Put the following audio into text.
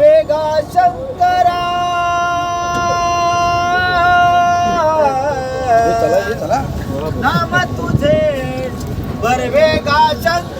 वेगा शंकरा नाम तुझे बरवेगा शंकर